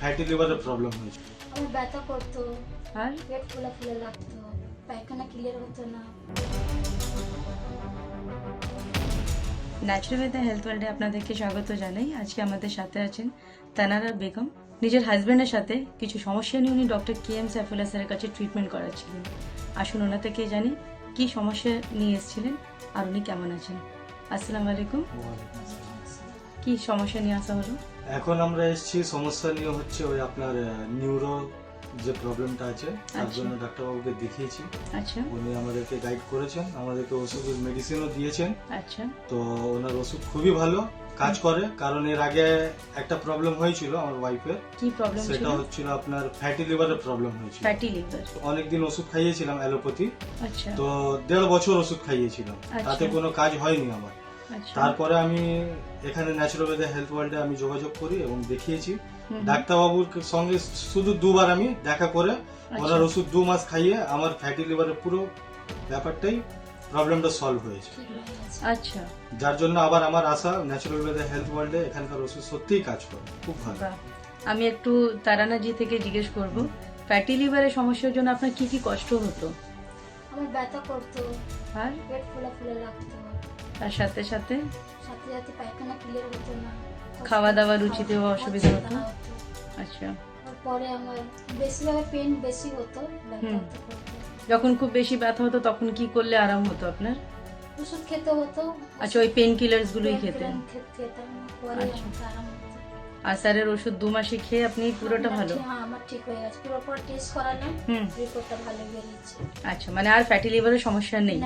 Fatty লিভারের problem হয়েছে। আমার ব্যথা করতো। আর? পেট ফুলে ফুলে লাগতো। পায়খানা ক্লিয়ার হতো না। ন্যাচুরালওয়েতে হেলথ ওয়ার্ল্ডে আপনাদেরকে স্বাগত জানাই। আজকে আমাদের সাথে আছেন তানারা বেগম। নিজের হাজব্যান্ডের সাথে কিছু সমস্যা নিয়ে উনি ডক্টর কে এম সাইফুল্লাহ স্যারের কাছে ট্রিটমেন্ট করাচ্ছিলেন। আসুন ওনা থেকে জানি কি সমস্যা নিয়ে এসেছিলেন আর উনি কেমন আছেন। আসসালামু আলাইকুম। কি সমস্যা নিয়ে আসা হলো? এখন আমরা এসেছি সমস্যা নিয়ে হচ্ছে ওই আপনার নিউরো যে প্রবলেমটা আছে তার আচ্ছা। জন্য ডাক্তারবাবুকে দেখিয়েছি। আচ্ছা। উনি আমাদেরকে গাইড করেছেন আমাদেরকে ওষুধ মেডিসিনও দিয়েছেন। আচ্ছা। তো ওনার ওষুধ খুবই ভালো কাজ করে। কারণ এর আগে একটা প্রবলেম হয়েছিল আমার ওয়াইফের কি প্রবলেম সেটা হচ্ছিল আপনার ফ্যাটি লিভারের প্রবলেম হয়েছিল। ফ্যাটি লিভার অনেকদিন ওষুধ খাইয়েছিলাম অ্যালোপ্যাথি। আচ্ছা। তো দেড় বছর ওষুধ খাইয়েছিলাম। তাতে কোনো কাজ হয়নি আমার। তারপরে আমি এখানে ন্যাচুরালওয়েদে হেলথ ওয়ার্ল্ডে আমি যোগাযোগ করি এবং দেখিয়েছি। ডাক্তারবাবুর সঙ্গে শুধু দুবার আমি দেখা করে আচ্ছা। ওনার ওষুধ দু মাস খাইয়ে আমার ফ্যাটি লিভারের পুরো ব্যাপারটাই প্রবলেমটা সলভ হয়েছে। হয়ে আচ্ছা। যার জন্য আবার আমার আশা ন্যাচুরাল ওয়েদে হেলথ ওয়ার্ল্ডে এখানকার ওষুধ সত্যিই কাজ করে খুব ভালো। আমি একটু তারানাজি থেকে জিজ্ঞেস করব ফ্যাটি লিভারের সমস্যার জন্য আপনার কি কি কষ্ট হতো? আমার ব্যথা করতো। আর? পেট ফুলে ফুলে লাগতো। তার সাথে সাথে? সাথে সাথে পায়খানা ক্লিয়ার হতো না। খাওয়া দাওয়া রুচিতেও অসুবিধা হতো? আচ্ছা। পরে আমার বেশিভাবে পেন বেশি হতো। যখন খুব বেশি ব্যথা হতো তখন কি করলে আরাম হতো আপনার? ওষুধ খেতে হতো। আচ্ছা ওই পেন কিলার্স গুলোই খেতেন। খেতাম পরে আচ্ছা। আরাম আর স্যারের ওষুধ দু মাসে খেয়ে আপনি পুরোটা ভালো? হ্যাঁ আমার ঠিক হয়ে গেছে। পুরো পর টেস্ট করালাম। রিপোর্টটা ভালো বেরিয়েছে। আচ্ছা মানে আর ফ্যাটি লিভারের সমস্যা নেই।